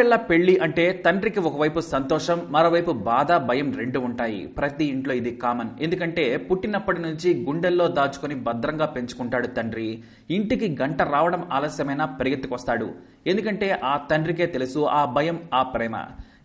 పిల్ల పెళ్ళి అంటే తండ్రికి ఒకవైపు సంతోషం మరోవైపు బాధ భయం రెండు ఉంటాయి. ప్రతి ఇంట్లో ఇది కామన్. ఎందుకంటే పుట్టినప్పటి నుంచి గుండెల్లో దాచుకొని భద్రంగా పెంచుకుంటాడు తండ్రి. ఇంటికి గంట రావడం ఆలస్యమైనా పరిగెత్తుకొస్తాడు. ఎందుకంటే ఆ తండ్రికే తెలుసు ఆ భయం ఆ ప్రేమ.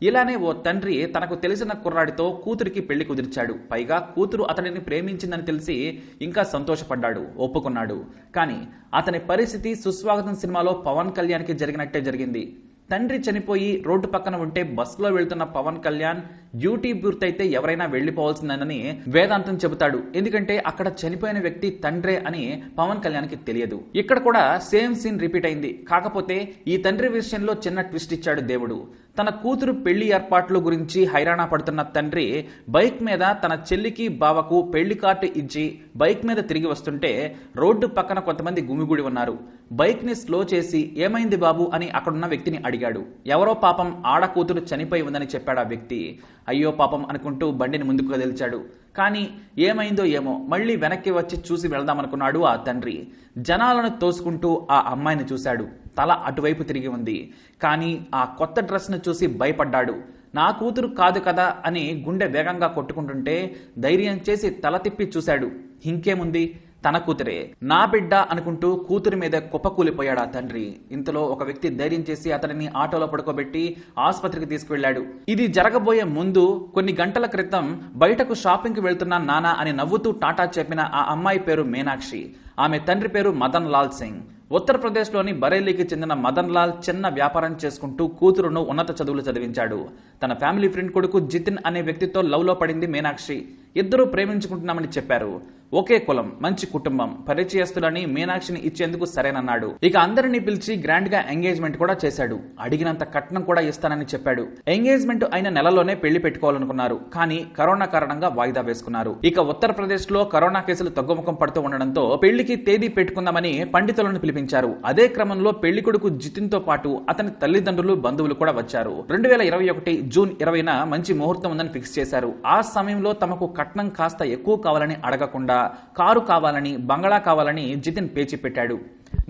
ఇలానే ఓ తండ్రి తనకు తెలిసిన కుర్రాడితో కూతురికి పెళ్ళి కుదిర్చాడు. పైగా కూతురు అతనిని ప్రేమించిందని తెలిసి ఇంకా సంతోషపడ్డాడు ఒప్పుకున్నాడు. కానీ అతని పరిస్థితి సుస్వాగతం సినిమాలో పవన్ కళ్యాణ్కి జరిగినట్టే జరిగింది. తండ్రి చనిపోయి రోడ్డు పక్కన ఉంటే బస్సులో వెళ్తున్న పవన్ కళ్యాణ్ డ్యూటీ పూర్తయితే ఎవరైనా వెళ్ళిపోవాల్సిందని వేదాంతం చెబుతాడు. ఎందుకంటే అక్కడ చనిపోయిన వ్యక్తి తండ్రే అని పవన్ కళ్యాణ్కి తెలియదు. ఇక్కడ కూడా సేమ్ సీన్ రిపీట్ అయింది. కాకపోతే ఈ తండ్రి విషయంలో చిన్న ట్విస్ట్ ఇచ్చాడు దేవుడు. తన కూతురు పెళ్ళి ఏర్పాట్ల గురించి హైరాణ పడుతున్న తండ్రి బైక్ మీద తన చెల్లికి బావకు పెళ్ళి కార్డు ఇచ్చి బైక్ మీద తిరిగి వస్తుంటే రోడ్డు పక్కన కొంతమంది గుమిగుడి ఉన్నారు. బైక్ని స్లో చేసి ఏమైంది బాబు అని అక్కడున్న వ్యక్తిని అడిగాడు. ఎవరో పాపం ఆడ కూతురు చనిపోయి ఉందని చెప్పాడు ఆ వ్యక్తి. అయ్యో పాపం అనుకుంటూ బండిని ముందుకు కదిల్చాడు కానీ ఏమైందో ఏమో మళ్ళీ వెనక్కి వచ్చి చూసి వెళ్దామనుకున్నాడు ఆ తండ్రి. జనాలను తోసుకుంటూ ఆ అమ్మాయిని చూశాడు. తల అటువైపు తిరిగి ఉంది. కానీ ఆ కొత్త డ్రెస్ను చూసి భయపడ్డాడు. నా కూతురు కాదు కదా అని గుండె వేగంగా కొట్టుకుంటుంటే ధైర్యం చేసి తల తిప్పి చూశాడు. ఇంకేముంది? తన కూతురే. నా బిడ్డ అనుకుంటూ కూతురి మీద కుప్పకూలిపోయాడు ఆ తండ్రి? ఇంతలో ఒక వ్యక్తి ధైర్యం చేసి అతడిని ఆటోలో పడుకోబెట్టి ఆసుపత్రికి తీసుకువెళ్ళాడు ఇది జరగబోయే ముందు కొన్ని గంటల క్రితం బయటకు షాపింగ్కి వెళ్తున్న నానా అని నవ్వుతూ టాటా చెప్పిన ఆ అమ్మాయి పేరు మీనాక్షి. ఆమె తండ్రి పేరు మదన్ లాల్ సింగ్. ఉత్తరప్రదేశ్లోని బరేలీకి చెందిన మదన్ లాల్ చిన్న వ్యాపారం చేసుకుంటూ కూతురును ఉన్నత చదువులు చదివించాడు. తన ఫ్యామిలీ ఫ్రెండ్ కొడుకు జితిన్ అనే వ్యక్తితో లవ్లో పడింది మీనాక్షి. ఇద్దరూ ప్రేమించుకుంటున్నామని చెప్పారు. ఒకే కులం మంచి కుటుంబం పరిచయస్తులని మీనాక్షిని ఇచ్చేందుకు సరేనన్నాడు. ఇక అందరినీ పిలిచి గ్రాండ్గా ఎంగేజ్మెంట్ కూడా చేశాడు. అడిగినంత కట్నం కూడా ఇస్తానని చెప్పాడు. ఎంగేజ్మెంట్ అయిన నెలలోనే పెళ్ళి పెట్టుకోవాలనుకున్నారు. కానీ కరోనా కారణంగా వాయిదా వేసుకున్నారు. ఇక ఉత్తరప్రదేశ్లో కరోనా కేసులు తగ్గుముఖం పడుతూ ఉండడంతో పెళ్ళికి తేదీ పెట్టుకుందామని పండితులను పిలిపించారు. అదే క్రమంలో పెళ్ళి కొడుకు జితిన్తో పాటు అతని తల్లిదండ్రులు బంధువులు కూడా వచ్చారు. రెండు వేల ఇరవై ఒకటి జూన్ ఇరవైన మంచి ముహూర్తం ఉందని ఫిక్స్ చేశారు. ఆ సమయంలో తమకు కట్నం కాస్త ఎక్కువ కావాలని అడగకుండా కారు కావాలని బంగళా కావాలని జితిన్ పేచి పెట్టాడు.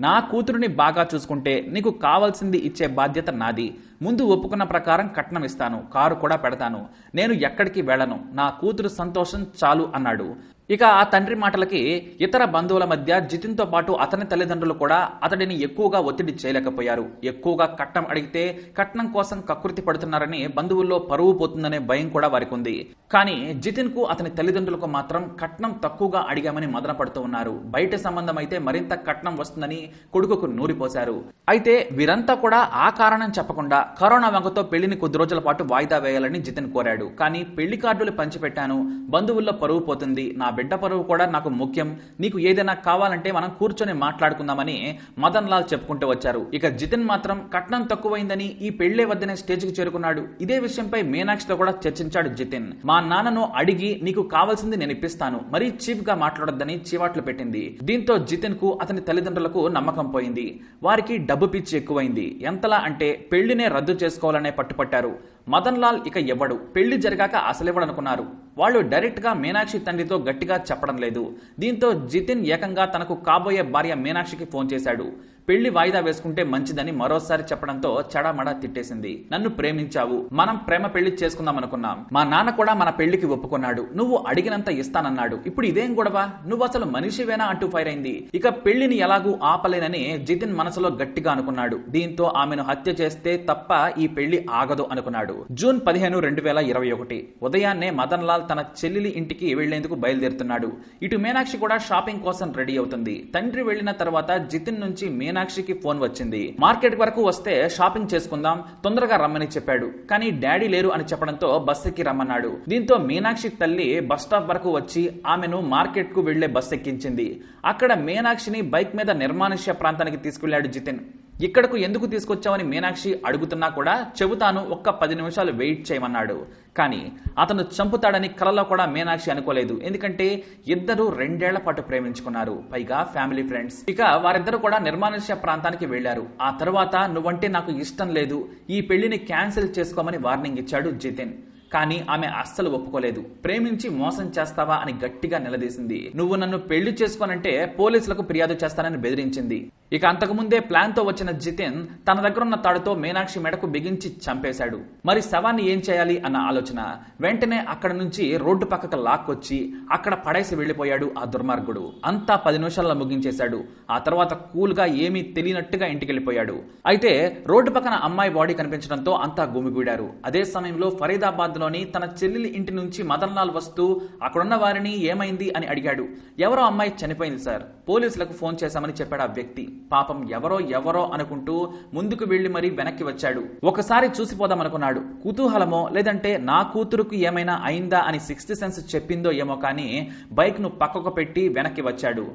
నా కూతురుని బాగా చూసుకుంటే నీకు కావాల్సింది ఇచ్చే బాధ్యత నాది. ముందు ఒప్పుకున్న ప్రకారం కట్నం ఇస్తాను కారు కూడా పెడతాను. నేను ఎక్కడికి వెళ్ళను. నా కూతురు సంతోషం చాలు అన్నాడు. ఇక ఆ తండ్రి మాటలకి ఇతర బంధువుల మధ్య జితిన్తో పాటు అతని తల్లిదండ్రులు కూడా అతడిని ఎక్కువగా ఒత్తిడి చేయలేకపోయారు. ఎక్కువగా కట్నం అడిగితే కట్నం కోసం కకృతి పడుతున్నారని బంధువుల్లో పరువు పోతుందనే భయం కూడా వారికి ఉంది కానీ జితిన్కు అతని తల్లిదండ్రులకు మాత్రం కట్నం తక్కువగా అడిగామని మదన పడుతూ ఉన్నారు. బయట సంబంధం అయితే మరింత కట్నం వస్తుందని కొడుకుకు నూరిపోశారు. అయితే వీరంతా కూడా ఆ కారణం చెప్పకుండా కరోనా వంకతో పెళ్ళిని కొద్ది రోజుల పాటు వాయిదా వేయాలని జితిన్ కోరాడు. కానీ పెళ్ళి కార్డులు పంచిపెట్టాను. బంధువుల్లో పరువు పోతుంది. నా బిడ్డ పరువు కూడా నాకు ముఖ్యం. నీకు ఏదైనా కావాలంటే మనం కూర్చొని మాట్లాడుకుందామని మదన్ లాల్ చెప్పుకుంటూ వచ్చారు. ఇక జితిన్ మాత్రం కట్నం తక్కువైందని ఈ పెళ్ళే వద్దనే స్టేజ్కి చేరుకున్నాడు. ఇదే విషయంపై మీనాక్షితో కూడా చర్చించాడు జితిన్. మా నాన్నను అడిగి నీకు కావాల్సింది నేను ఇప్పిస్తాను మరీ చీప్గా మాట్లాడొద్దని చీవాట్లు పెట్టింది. దీంతో జితిన్కు అతని తల్లిదండ్రులకు నమ్మకం పోయింది. వారికి డబ్బు పిచ్చి ఎక్కువైంది. ఎంతలా అంటే పెళ్ళినే రద్దు చేసుకోవాలనే పట్టుపట్టారు. మదన్ లాల్ ఇక ఇవ్వడు పెళ్ళి జరిగాక అసలివ్వడనుకున్నారు వాళ్ళు డైరెక్ట్గా మీనాక్షి తండ్రితో గట్టి గట్టిగా చెప్పడం లేదు. దీంతో జితిన్ ఏకంగా తనకు కాబోయే భార్య మీనాక్షికి ఫోన్ చేశాడు. పెళ్ళి వాయిదా వేసుకుంటే మంచిదని మరోసారి చెప్పడంతో చెడామడా తిట్టేసింది. నన్ను ప్రేమించావు. మనం ప్రేమ పెళ్ళి చేసుకుందాం అనుకున్నాం మా నాన్న కూడా మన పెళ్ళికి ఒప్పుకున్నాడు. నువ్వు అడిగినంత ఇస్తానన్నాడు. ఇప్పుడు ఇదేం గొడవ? నువ్వు అసలు మనిషివేనా అంటూ ఫైర్ అయింది. ఇక పెళ్ళిని ఎలాగూ ఆపలేనని జితిన్ మనసులో గట్టిగా అనుకున్నాడు. దీంతో ఆమెను హత్య చేస్తే తప్ప ఈ పెళ్ళి ఆగదు అనుకున్నాడు. జూన్ పదిహేను రెండు వేల ఇరవై ఒకటి. ఉదయాన్నే మదన్ లాల్ తన చెల్లెలి ఇంటికి వెళ్ళేందుకు బయలుదేరుతున్నాడు. ఇటు మీనాక్షి కూడా షాపింగ్ కోసం రెడీ అవుతుంది. తండ్రి వెళ్ళిన తర్వాత జితిన్ నుంచి మీనాక్షికి ఫోన్ వచ్చింది. మార్కెట్ వరకు వస్తే షాపింగ్ చేసుకుందాం తొందరగా రమ్మని చెప్పాడు. కానీ డాడీ లేరు అని చెప్పడంతో బస్ ఎక్కి రమ్మన్నాడు. దీంతో మీనాక్షి తల్లి బస్ స్టాప్ వరకు వచ్చి ఆమెను మార్కెట్కు వెళ్ళే బస్ ఎక్కించింది. అక్కడ మీనాక్షిని బైక్ మీద నిర్మానుష్య ప్రాంతానికి తీసుకెళ్ళాడు జితిన్. ఇక్కడకు ఎందుకు తీసుకొచ్చావని మీనాక్షి అడుగుతున్నా కూడా చెబుతాను ఒక్క పది నిమిషాలు వెయిట్ చేయమన్నాడు. కానీ అతను చంపుతాడని కలలో కూడా మీనాక్షి అనుకోలేదు. ఎందుకంటే ఇద్దరు రెండేళ్ళ పాటు ప్రేమించుకున్నారు. పైగా ఫ్యామిలీ ఫ్రెండ్స్. ఇక వారిద్దరు కూడా నిర్మానుష్య ప్రాంతానికి వెళ్ళారు ఆ తర్వాత నువ్వంటే నాకు ఇష్టం లేదు. ఈ పెళ్ళిని క్యాన్సిల్ చేసుకోమని వార్నింగ్ ఇచ్చాడు జితిన్. కానీ ఆమె అస్సలు ఒప్పుకోలేదు. ప్రేమించి మోసం చేస్తావా అని గట్టిగా నిలదీసింది. నువ్వు నన్ను పెళ్ళి చేసుకోనంటే పోలీసులకు ఫిర్యాదు చేస్తానని బెదిరించింది. ఇక అంతకుముందే ప్లాన్తో వచ్చిన జితిన్ తన దగ్గరున్న తాడుతో మీనాక్షి మెడకు బిగించి చంపేశాడు. మరి శవాన్ని ఏం చేయాలి అన్న ఆలోచన? వెంటనే అక్కడ నుంచి రోడ్డు పక్కకు లాక్కొచ్చి అక్కడ పడేసి వెళ్ళిపోయాడు ఆ దుర్మార్గుడు. అంతా పది నిమిషాల్లో ముగించేశాడు. ఆ తర్వాత కూల్గా ఏమీ తెలియనట్టుగా ఇంటికి వెళ్ళిపోయాడు అయితే రోడ్డు పక్కన అమ్మాయి బాడీ కనిపించడంతో అంతా గుమిగూడారు. అదే సమయంలో ఫరీదాబాద్లోని తన చెల్లెలి ఇంటి నుంచి మదన్లాల్ వస్తూ అక్కడున్న వారిని ఏమైంది? అని అడిగాడు. ఎవరో అమ్మాయి చనిపోయింది సార్. పోలీసులకు ఫోన్ చేశామని చెప్పాడు ఆ వ్యక్తి. పాపం ఎవరో ఎవరో అనుకుంటూ ముందుకు వెళ్ళి మరీ వెనక్కి వచ్చాడు. ఒకసారి చూసిపోదాం అనుకున్నాడు. కుతూహలమో లేదంటే నా కూతురుకు ఏమైనా అయిందా అని సిక్స్త్ సెన్స్ చెప్పిందో ఏమో కానీ బైక్ను పక్కకు పెట్టి వెనక్కి వచ్చాడు.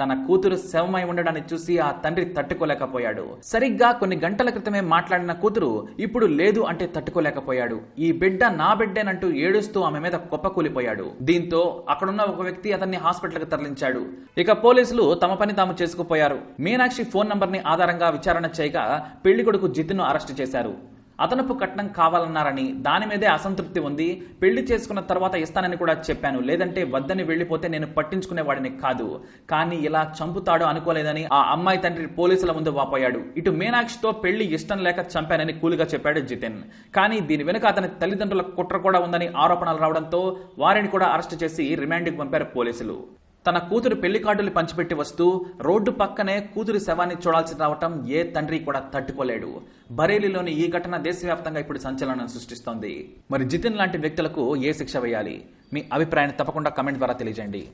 తన కూతురు శవమై ఉండడాన్ని చూసి ఆ తండ్రి తట్టుకోలేకపోయాడు. సరిగ్గా కొన్ని గంటల క్రితమే మాట్లాడిన కూతురు ఇప్పుడు లేదు అంటే తట్టుకోలేకపోయాడు. ఈ బిడ్డ నా బిడ్డేనంటూ ఏడుస్తూ ఆమె మీద కుప్పకూలిపోయాడు దీంతో అక్కడున్న ఒక వ్యక్తి అతన్ని హాస్పిటల్కి తరలించాడు. ఇక పోలీసులు తమ పని తాము చేసుకుపోయారు. మీనాక్షి ఫోన్ నంబర్ని ఆధారంగా విచారణ చేయగా పెళ్ళి కొడుకు జిత్తును అరెస్ట్ చేశారు. అదనపు కట్నం కావాలన్నారని దాని మీదే అసంతృప్తి ఉంది. పెళ్ళి చేసుకున్న తర్వాత ఇస్తానని కూడా చెప్పాను. లేదంటే వద్దని వెళ్ళిపోతే నేను పట్టించుకునేవాడిని కాదు. కానీ ఇలా చంపుతాడు అనుకోలేదని ఆ అమ్మాయి తండ్రి పోలీసుల ముందు వాపోయాడు. ఇటు మీనాక్షితో పెళ్ళి ఇష్టం లేక చంపానని కూలిగా చెప్పాడు జితిన్. కానీ దీని వెనుక అతని తల్లిదండ్రుల కుట్ర కూడా ఉందని ఆరోపణలు రావడంతో వారిని కూడా అరెస్ట్ చేసి రిమాండ్కి పంపారు పోలీసులు. తన కూతురు పెళ్ళి కార్డులు పంచిపెట్టి వస్తూ రోడ్డు పక్కనే కూతురు శవాన్ని చూడాల్సి రావటం ఏ తండ్రి కూడా తట్టుకోలేడు. బరేలీలోని ఈ ఘటన దేశవ్యాప్తంగా ఇప్పుడు సంచలనం సృష్టిస్తోంది. మరి జితిన్ లాంటి వ్యక్తులకు ఏ శిక్ష వేయాలి? మీ అభిప్రాయాన్ని తప్పకుండా కమెంట్ ద్వారా తెలియజేయండి.